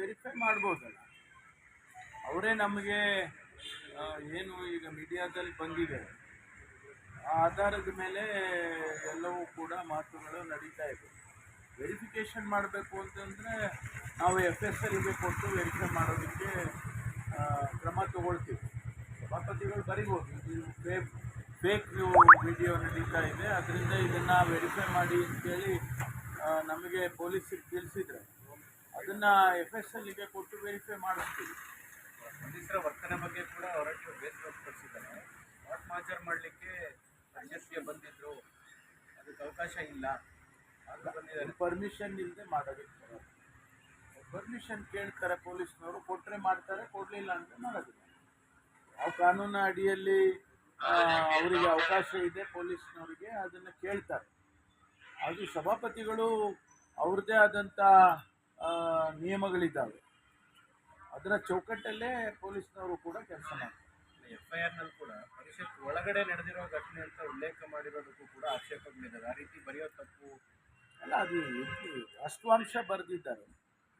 Verify ಮಾಡ್ಬೋದಲ್ಲ. ಅವರೇ ನಮಗೆ ಏನು ಈಗ ಮೀಡಿಯಾದಲ್ಲಿ ಬಂದಿದೆ. ಆ ಆಧಾರದ ಮೇಲೆ ಎಲ್ಲವೂ ಕೂಡ ಮಾತುಗಳು ನಡೀತಾ ಇದೆ. ವೆರಿಫಿಕೇಷನ್ ಮಾಡಬೇಕು ಅಂತಂದರೆ ನಾವು ಎಫ್ ಎಸ್ ಎಲ್ಗೆ ಕೊಟ್ಟು ವೆರಿಫೈ ಮಾಡೋದಕ್ಕೆ ಕ್ರಮ ತಗೊಳ್ತೀವಿ. ಸಭಾಪತಿಗಳು ಬರಿಬೋದು. ಇದು ಫೇಕ್ ಫೇಕ್ ವಿಡಿಯೋ ನಡೀತಾ ಇದೆ. ಅದರಿಂದ ಇದನ್ನು ವೆರಿಫೈ ಮಾಡಿ ಅಂತೇಳಿ ನಮಗೆ ಪೊಲೀಸರಿಗೆ ತಿಳಿಸಿದ್ರೆ. ಅದನ್ನು ಎಫ್ ಎಸ್ ಎಲ್ಗೆ ಕೊಟ್ಟು ವೆರಿಫೈ ಮಾಡಿಸ್ತೀವಿ ಪೊಲೀಸರ ವರ್ತನೆ ಬಗ್ಗೆ ಕೂಡ ಹೊರಟು ಬೇಸ್ ವ್ಯಕ್ತಪಡಿಸಿದ್ದಾರೆ. ವಾಟ್ ಮಾಜರ್ ಮಾಡಲಿಕ್ಕೆ ಪರಿಷತ್ಗೆ ಬಂದಿದ್ರು. ಅದಕ್ಕೆ ಅವಕಾಶ ಇಲ್ಲ. ಬಂದಿದ್ದಾರೆ. ಪರ್ಮಿಷನ್ ಇಲ್ಲದೆ ಮಾಡೋದಕ್ಕೆ ಬರೋದು ಪರ್ಮಿಷನ್ ಕೇಳ್ತಾರೆ ಪೊಲೀಸ್ನವರು ಕೊಟ್ಟರೆ ಮಾಡ್ತಾರೆ ಕೊಡಲಿಲ್ಲ ಅಂದರೆ ಮಾಡೋದಿಲ್ಲ ಆ ಕಾನೂನ ಅಡಿಯಲ್ಲಿ ಅವರಿಗೆ ಅವಕಾಶ ಇದೆ ಪೊಲೀಸ್ನವರಿಗೆ ಅದನ್ನು ಕೇಳ್ತಾರೆ. ಅದು ಸಭಾಪತಿಗಳು ಅವ್ರದ್ದೇ ಆದಂಥ ನಿಯಮಗಳಿದ್ದಾವೆ. ಅದರ ಚೌಕಟ್ಟಲ್ಲೇ ಪೊಲೀಸ್ನವರು ಕೂಡ ಕೆಲಸ ಮಾಡ್ತಾರೆ. ಎಫ್ ಐ ಆರ್ನಲ್ಲಿ ಕೂಡ ಪರಿಷತ್ ಒಳಗಡೆ ನಡೆದಿರೋ ಘಟನೆ ಅಂತ ಉಲ್ಲೇಖ ಮಾಡಿರೋದಕ್ಕೂ ಕೂಡ ಆಕ್ಷೇಪಗಳಿದ್ದಾರೆ ಆ ರೀತಿ ಬರೆಯೋ ತಪ್ಪು ಅಲ್ಲ ಅದು ಅಷ್ಟು ವಾಸ್ತವಾಂಶ ಬರೆದಿದ್ದಾರೆ.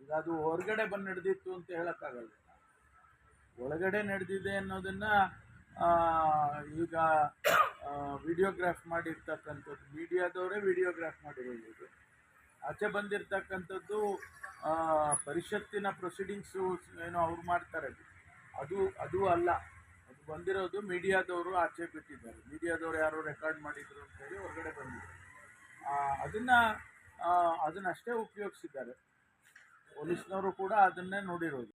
ಈಗ ಅದು ಹೊರಗಡೆ ಬಂದು ನಡೆದಿತ್ತು ಅಂತ ಹೇಳೋಕ್ಕಾಗಲ್ಲ. ಒಳಗಡೆ ನಡೆದಿದೆ ಅನ್ನೋದನ್ನ ಈಗ ವಿಡಿಯೋಗ್ರಾಫ್ ಮಾಡಿರ್ತಕ್ಕಂಥದ್ದು ಮೀಡಿಯಾದವರೇ ವಿಡಿಯೋಗ್ರಾಫ್ ಮಾಡಿರೋದು. ಆಚೆ ಬಂದಿರತಕ್ಕಂಥದ್ದು ಪರಿಷತ್ತಿನ ಪ್ರೊಸೀಡಿಂಗ್ಸು ಏನೋ ಅವ್ರು ಮಾಡ್ತಾರೆ. ಅದು ಅದು ಅಲ್ಲ. ಅದು ಬಂದಿರೋದು ಮೀಡಿಯಾದವರು ಆಚೆ ಬಿಟ್ಟಿದ್ದಾರೆ. ಮೀಡಿಯಾದವರು ಯಾರು ರೆಕಾರ್ಡ್ ಮಾಡಿದ್ರು ಅಂತೇಳಿ ಹೊರಗಡೆ ಬಂದಿದ್ದಾರೆ. ಅದನ್ನು ಅದನ್ನಷ್ಟೇ ಉಪಯೋಗಿಸಿದ್ದಾರೆ. ಪೊಲೀಸ್ನವರು ಕೂಡ ಅದನ್ನೇ ನೋಡಿರೋದು.